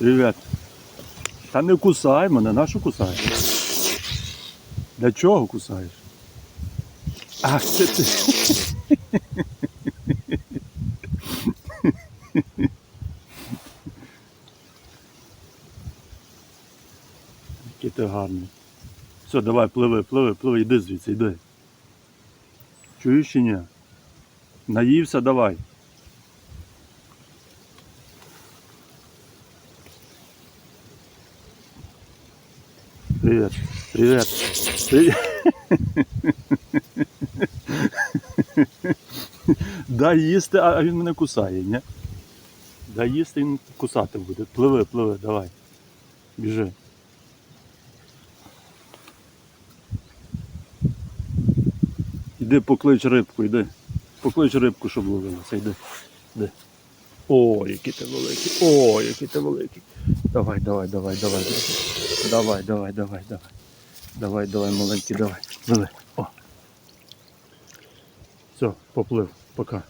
Привіт. Та не кусай мене, на що кусаєш? Для чого кусаєш? Ах, це ти. Який ти гарний. Все, давай, пливи, пливи, пливи, йди звідси, йди. Чуєш чи ні? Наївся, давай. Привет, привет, привет. Дай їсти, а він мене кусає, ні? Дай їсти, він кусати буде. Пливи, пливи, давай. Біжи. Іди поклич рибку, йди. Поклич рибку, щоб ловилася, йди. йди. О, який ти великий. О, який ти великий. Давай, давай, давай, давай. Давай, давай, давай, давай. Давай, давай, маленький, давай. Давай. О. Все, поплив. Пока.